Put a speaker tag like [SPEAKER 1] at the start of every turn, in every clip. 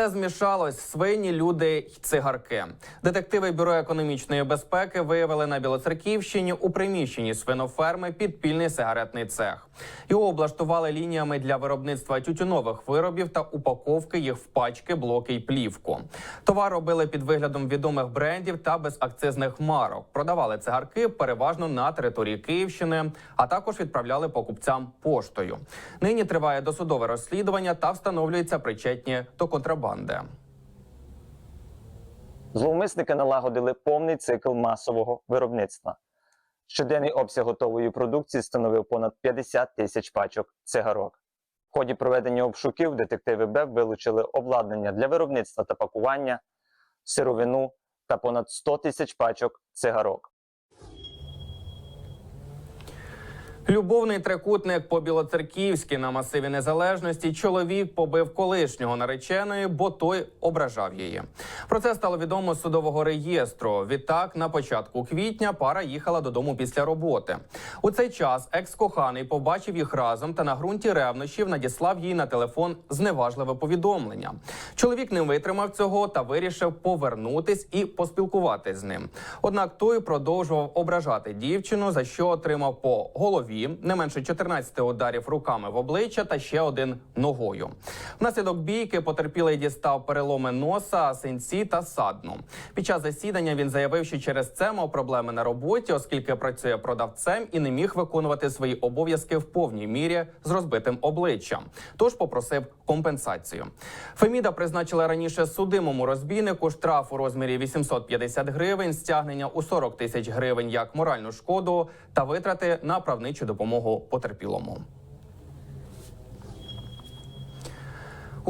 [SPEAKER 1] Все змішалось свині, люди й цигарки. Детективи бюро економічної безпеки виявили на Білоцерківщині у приміщенні свиноферми підпільний сигаретний цех. Його облаштували лініями для виробництва тютюнових виробів та упаковки їх в пачки, блоки й плівку. Товар робили під виглядом відомих брендів та безакцизних марок. Продавали цигарки переважно на території Київщини, а також відправляли покупцям поштою. Нині триває досудове розслідування та встановлюється причетні до контрабанди.
[SPEAKER 2] Зловмисники налагодили повний цикл масового виробництва. Щоденний обсяг готової продукції становив понад 50 тисяч пачок цигарок. В ході проведення обшуків детективи БЕБ вилучили обладнання для виробництва та пакування, сировину та понад 100 тисяч пачок цигарок.
[SPEAKER 1] Любовний трикутник по Білоцерківськи на масиві незалежності чоловік побив колишнього нареченої, бо той ображав її. Про це стало відомо з судового реєстру. Відтак, на початку квітня пара їхала додому після роботи. У цей час екс-коханий побачив їх разом та на ґрунті ревнощів надіслав їй на телефон зневажливе повідомлення. Чоловік не витримав цього та вирішив повернутись і поспілкуватись з ним. Однак той продовжував ображати дівчину, за що отримав по голові не менше 14 ударів руками в обличчя та ще один ногою. Внаслідок бійки потерпілий дістав переломи носа, синці та садну. Під час засідання він заявив, що через це мав проблеми на роботі, оскільки працює продавцем і не міг виконувати свої обов'язки в повній мірі з розбитим обличчям. Тож попросив компенсацію. Феміда призначила раніше судимому розбійнику штраф у розмірі 850 гривень, стягнення у 40 тисяч гривень як моральну шкоду та витрати на правничу допомогу потерпілому.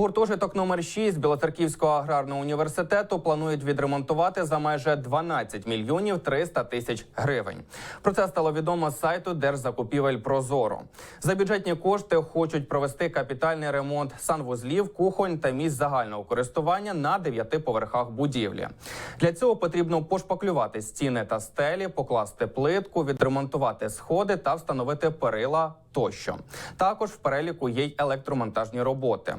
[SPEAKER 1] Гуртожиток номер 6 Білоцерківського аграрного університету планують відремонтувати за майже 12 мільйонів 300 тисяч гривень. Про це стало відомо з сайту Держзакупівель Прозоро. За бюджетні кошти хочуть провести капітальний ремонт санвузлів, кухонь та місць загального користування на дев'яти поверхах будівлі. Для цього потрібно пошпаклювати стіни та стелі, покласти плитку, відремонтувати сходи та встановити перила тощо. Також в переліку є й електромонтажні роботи.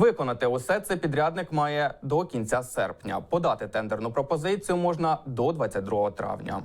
[SPEAKER 1] Виконати усе це підрядник має до кінця серпня. Подати тендерну пропозицію можна до 22 травня.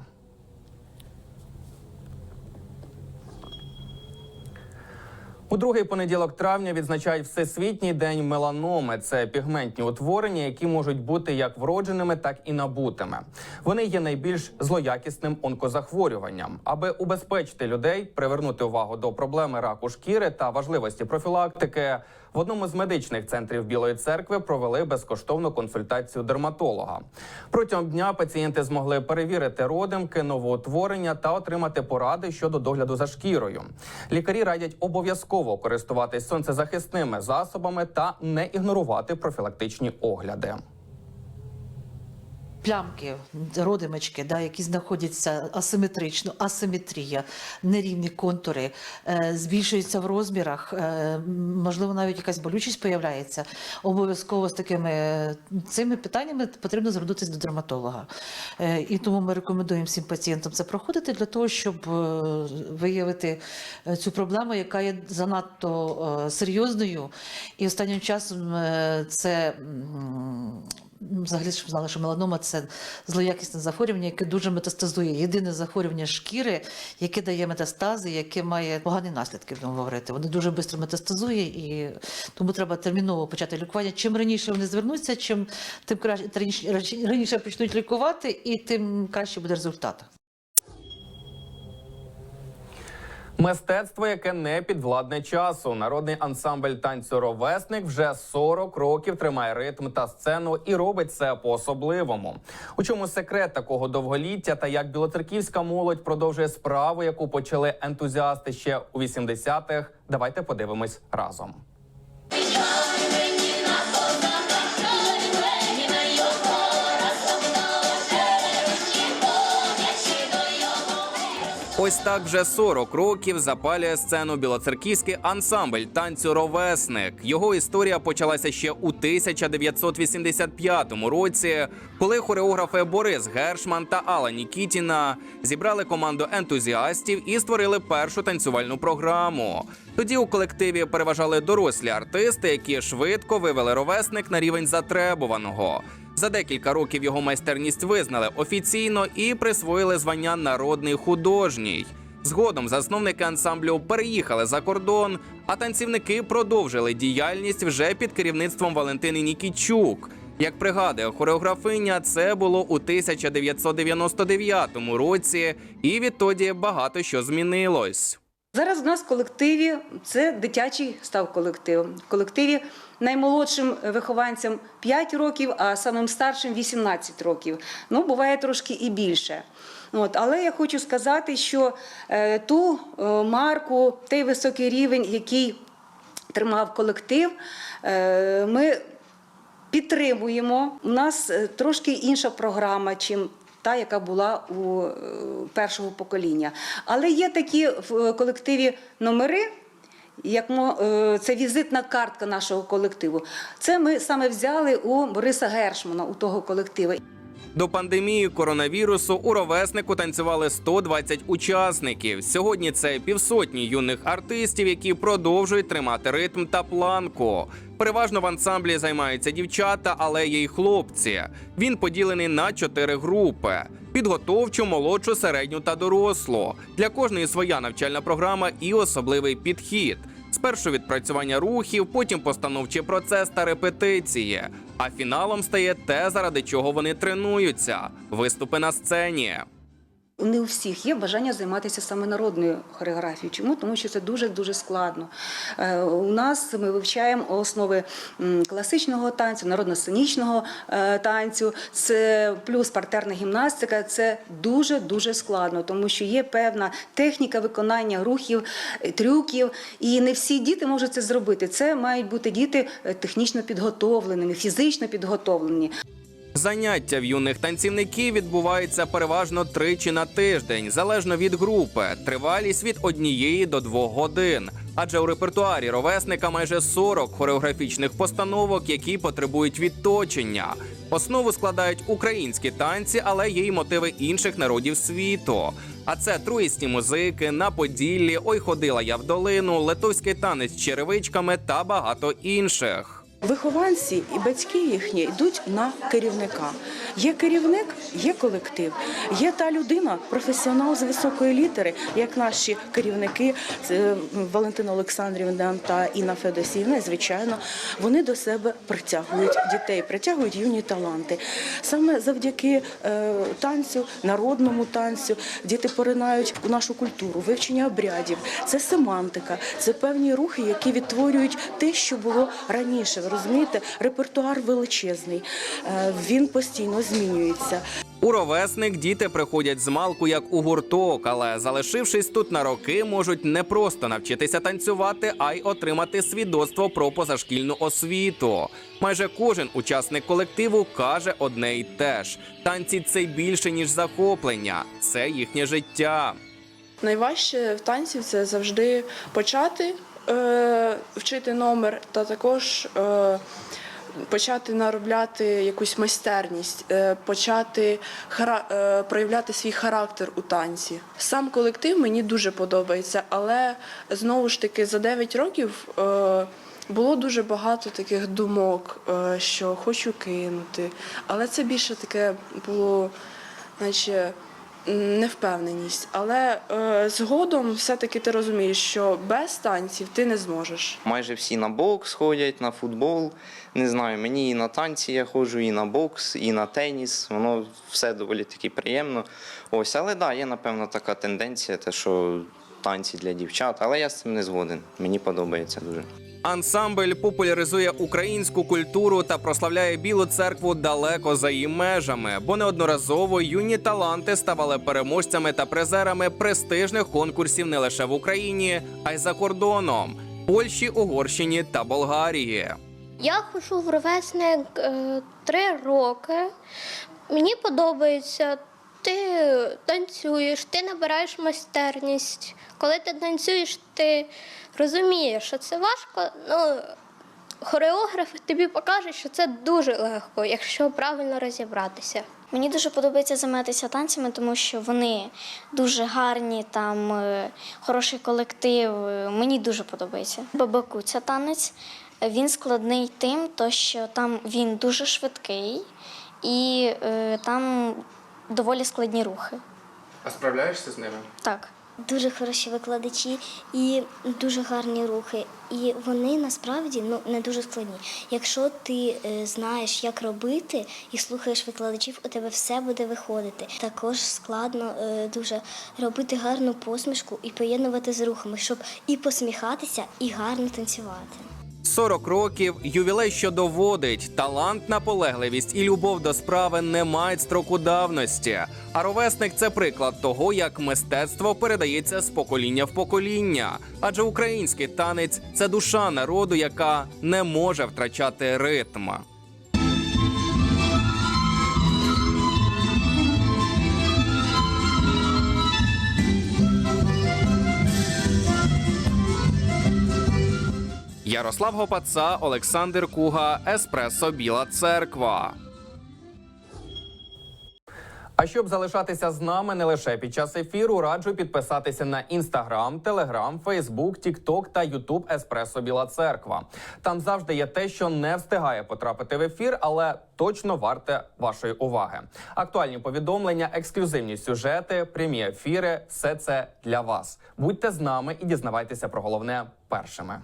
[SPEAKER 1] У другий понеділок травня відзначають Всесвітній день меланоми. Це пігментні утворення, які можуть бути як вродженими, так і набутими. Вони є найбільш злоякісним онкозахворюванням. Аби убезпечити людей, привернути увагу до проблеми раку шкіри та важливості профілактики. В одному з медичних центрів Білої церкви провели безкоштовну консультацію дерматолога. Протягом дня пацієнти змогли перевірити родимки, новоутворення та отримати поради щодо догляду за шкірою. Лікарі радять обов'язково користуватись сонцезахисними засобами та не ігнорувати профілактичні огляди.
[SPEAKER 3] Плямки, родимочки, да, які знаходяться асиметрично, асиметрія, нерівні контури, е, збільшуються в розмірах, е, можливо, навіть якась болючість появляється. Обов'язково з такими цими питаннями потрібно звернутися до дерматолога. Е, і тому ми рекомендуємо всім пацієнтам це проходити для того, щоб виявити цю проблему, яка є занадто серйозною. І останнім часом це. Ну, Взагалі, щоб знали, що меланома це злоякісне захворювання, яке дуже метастазує. Єдине захворювання шкіри, яке дає метастази, яке має погані наслідки, будемо говорити. Вони дуже швидко метастазує, і тому треба терміново почати лікування. Чим раніше вони звернуться, чим тим краще раніше почнуть лікувати, і тим краще буде результат.
[SPEAKER 1] Мистецтво, яке не підвладне часу. Народний ансамбль танцю ровесник вже 40 років тримає ритм та сцену і робить це по-особливому. У чому секрет такого довголіття та як білоцерківська молодь продовжує справу, яку почали ентузіасти ще у 80-х, Давайте подивимось разом. Ось так вже 40 років запалює сцену білоцерківський ансамбль танцю ровесник. Його історія почалася ще у 1985 році, коли хореографи Борис Гершман та Алла Нікітіна зібрали команду ентузіастів і створили першу танцювальну програму. Тоді у колективі переважали дорослі артисти, які швидко вивели ровесник на рівень затребуваного. За декілька років його майстерність визнали офіційно і присвоїли звання народний художній. Згодом засновники ансамблю переїхали за кордон, а танцівники продовжили діяльність вже під керівництвом Валентини Нікічук. Як пригадує хореографиня, це було у 1999 році, і відтоді багато що змінилось.
[SPEAKER 4] Зараз у нас в колективі це дитячий став колектив. В колективі наймолодшим вихованцям 5 років, а самим старшим 18 років. Ну, буває трошки і більше. От, але я хочу сказати, що е, ту е, марку, той високий рівень, який тримав колектив, е, ми підтримуємо. У нас трошки інша програма, чим та, яка була у е, першого покоління. Але є такі в е, колективі номери. Як мо- е, це візитна картка нашого колективу. Це ми саме взяли у Бориса Гершмана, у того колективу.
[SPEAKER 1] До пандемії коронавірусу у ровеснику танцювали 120 учасників. Сьогодні це півсотні юних артистів, які продовжують тримати ритм та планку. Переважно в ансамблі займаються дівчата, але є й хлопці. Він поділений на чотири групи: підготовчу, молодшу, середню та дорослу. Для кожної своя навчальна програма і особливий підхід. Спершу відпрацювання рухів, потім постановчий процес та репетиції. А фіналом стає те, заради чого вони тренуються виступи на сцені.
[SPEAKER 4] Не у всіх є бажання займатися саме народною хореографією. Чому? Тому що це дуже дуже складно. Е, У нас ми вивчаємо основи класичного танцю, народно-сценічного е, танцю, це плюс партерна гімнастика. Це дуже дуже складно, тому що є певна техніка виконання рухів, е, трюків, і не всі діти можуть це зробити. Це мають бути діти технічно підготовленими, фізично підготовлені.
[SPEAKER 1] Заняття в юних танцівників відбуваються переважно тричі на тиждень, залежно від групи. Тривалість від однієї до двох годин. Адже у репертуарі ровесника майже 40 хореографічних постановок, які потребують відточення. Основу складають українські танці, але є й мотиви інших народів світу. А це труїсті музики на Поділлі, Ой ходила я в долину, литовський танець з черевичками та багато інших.
[SPEAKER 5] Вихованці і батьки їхні йдуть на керівника. Є керівник, є колектив, є та людина, професіонал з високої літери, як наші керівники Валентина Олександрівна та Інна Федосіївна. І, Звичайно, вони до себе притягують дітей, притягують юні таланти. Саме завдяки е, танцю, народному танцю, діти поринають у нашу культуру, вивчення обрядів. Це семантика, це певні рухи, які відтворюють те, що було раніше. Розумієте, репертуар величезний, е, він постійно змінюється.
[SPEAKER 1] У ровесник діти приходять з малку як у гурток, але залишившись тут на роки, можуть не просто навчитися танцювати, а й отримати свідоцтво про позашкільну освіту. Майже кожен учасник колективу каже одне й те ж: танці це більше ніж захоплення, це їхнє життя.
[SPEAKER 6] Найважче в танці це завжди почати е, вчити номер та також е, почати наробляти якусь майстерність, е, почати хара, проявляти свій характер у танці. Сам колектив мені дуже подобається, але знову ж таки за 9 років. Було дуже багато таких думок, що хочу кинути, але це більше таке було, наче невпевненість. Але е, згодом все-таки ти розумієш, що без танців ти не зможеш.
[SPEAKER 7] Майже всі на бокс ходять, на футбол. Не знаю, мені і на танці я ходжу, і на бокс, і на теніс. Воно все доволі таки приємно. Ось, але да, є напевно така тенденція, те, що танці для дівчат, але я з цим не згоден. Мені подобається дуже.
[SPEAKER 1] Ансамбль популяризує українську культуру та прославляє Білу церкву далеко за її межами, бо неодноразово юні таланти ставали переможцями та призерами престижних конкурсів не лише в Україні, а й за кордоном Польщі, Угорщині та Болгарії.
[SPEAKER 8] Я ходжу в ровесник е, три роки. Мені подобається. Ти танцюєш, ти набираєш майстерність. Коли ти танцюєш, ти розумієш, що це важко. Ну, хореограф тобі покаже, що це дуже легко, якщо правильно розібратися.
[SPEAKER 9] Мені дуже подобається займатися танцями, тому що вони дуже гарні, там е, хороший колектив. е, Мені дуже подобається. Бабаку це танець. Він складний тим, то що там він дуже швидкий і е, там доволі складні рухи.
[SPEAKER 1] А справляєшся з ними?
[SPEAKER 9] Так.
[SPEAKER 10] Дуже хороші викладачі і дуже гарні рухи. І вони насправді ну не дуже складні. Якщо ти е, знаєш, як робити і слухаєш викладачів, у тебе все буде виходити. Також складно е, дуже робити гарну посмішку і поєднувати з рухами, щоб і посміхатися, і гарно танцювати.
[SPEAKER 1] 40 років ювілей, що доводить талант, наполегливість і любов до справи не мають строку давності. А ровесник це приклад того, як мистецтво передається з покоління в покоління. Адже український танець це душа народу, яка не може втрачати ритм. Ярослав Гопаца, Олександр Куга, Еспресо Біла Церква. А щоб залишатися з нами не лише під час ефіру, раджу підписатися на інстаграм, телеграм, фейсбук, тікток та ютуб Еспресо Біла Церква. Там завжди є те, що не встигає потрапити в ефір, але точно варте вашої уваги. Актуальні повідомлення, ексклюзивні сюжети, прямі ефіри все це для вас. Будьте з нами і дізнавайтеся про головне першими.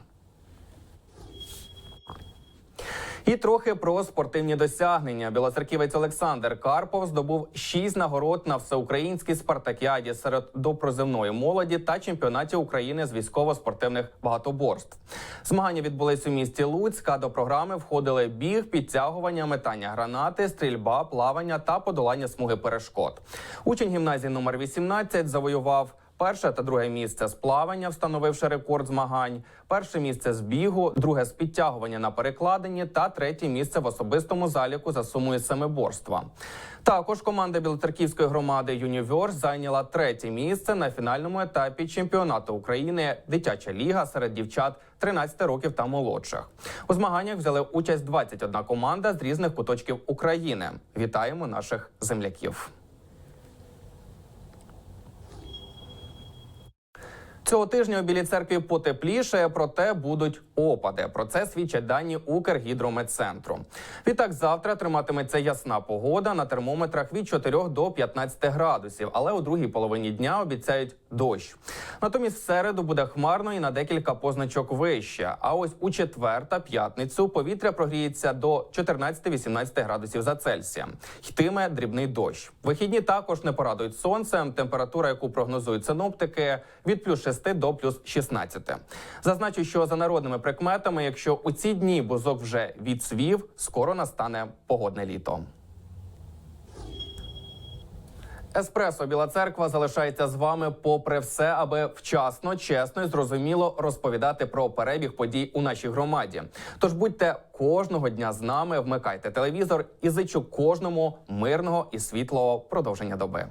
[SPEAKER 1] І трохи про спортивні досягнення. Білоцерківець Олександр Карпов здобув шість нагород на всеукраїнській спартакіаді серед доприземної молоді та чемпіонаті України з військово-спортивних багатоборств. Змагання відбулись у місті Луцьк, а до програми входили біг, підтягування, метання гранати, стрільба, плавання та подолання смуги перешкод. Учень гімназії номер 18 завоював. Перше та друге місце з плавання, встановивши рекорд змагань. Перше місце з бігу, друге з підтягування на перекладині та третє місце в особистому заліку за сумою семиборства. Також команда Білоцерківської громади Юніверс зайняла третє місце на фінальному етапі чемпіонату України Дитяча ліга серед дівчат 13 років та молодших. У змаганнях взяли участь 21 команда з різних куточків України. Вітаємо наших земляків. Цього тижня у Білій церкві потепліше, проте будуть опади. Про це свідчать дані Укргідрометцентру. Відтак завтра триматиметься ясна погода на термометрах від 4 до 15 градусів, але у другій половині дня обіцяють дощ. Натомість в середу буде хмарно і на декілька позначок вище. А ось у четвер та п'ятницю повітря прогріється до 14-18 градусів за Цельсієм. Йтиме дрібний дощ. Вихідні також не порадують сонцем. Температура, яку прогнозують синоптики, від плюс 6 до плюс 16. Зазначу, що за народними прикметами, якщо у ці дні бузок вже відсвів, скоро настане погодне літо. Еспресо Біла Церква залишається з вами попри все, аби вчасно, чесно і зрозуміло розповідати про перебіг подій у нашій громаді. Тож будьте кожного дня з нами, вмикайте телевізор і зичу кожному мирного і світлого продовження доби.